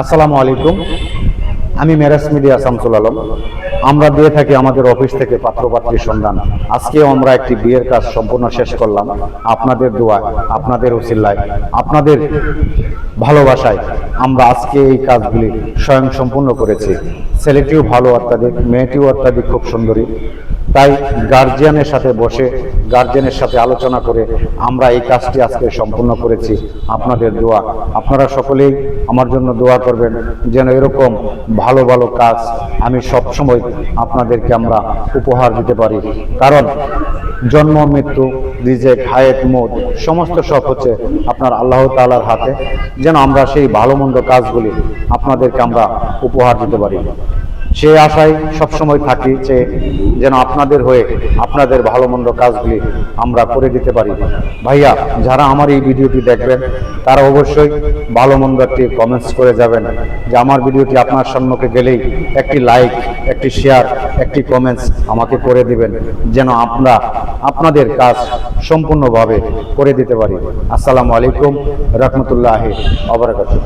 আসসালামু আলাইকুম। আমি মেরাজ মিডিয়া শামসুল আলম। আমরা দিয়ে থাকি আমাদের অফিস থেকে পাত্রপাত্রীর সন্ধান। আজকেও আমরা একটি বিয়ের কাজ সম্পূর্ণ শেষ করলাম। আপনাদের দোয়ায় আপনাদের উসিল্লায় আপনাদের ভালোবাসায় আমরা আজকে এই কাজগুলি স্বয়ং সম্পূর্ণ করেছি। ছেলেটিও ভালো অত্যাধিক, মেয়েটিও অত্যাধিক, খুব সুন্দরী। তাই গার্জিয়ানের সাথে বসে গার্জিয়ানের সাথে আলোচনা করে আমরা এই কাজটি আজকে সম্পূর্ণ করেছি। আপনাদের দোয়া। আপনারা সকলেই আমার জন্য দোয়া করবেন যেন এরকম ভালো ভালো কাজ আমি সব সময় আপনাদেরকে আমরা উপহার দিতে পারি। কারণ জন্ম, মৃত্যু, রিজেক, হায়েত মোদ সমস্ত সব হচ্ছে আপনার আল্লাহ তাআলার হাতে। যেন আমরা সেই ভালো, মন্দ কাজগুলি আপনাদেরকে আমরা উপহার দিতে পারি। সে আশায় সবসময় থাকি যে যেন আপনাদের হয়ে আপনাদের ভালো মন্দ কাজগুলি আমরা করে দিতে পারি। ভাইয়া, যারা আমার এই ভিডিওটি দেখবেন, তারা অবশ্যই ভালো মন্দ একটি কমেন্টস করে যাবেন যে আমার ভিডিওটি আপনার সম্মুখে গেলেই একটি লাইক একটি শেয়ার একটি কমেন্টস আমাকে করে দিবেন, যেন আমরা আপনাদের কাজ সম্পূর্ণভাবে করে দিতে পারি। আসসালামু আলাইকুম, রহমতুল্লাহ আবরাকাতুহ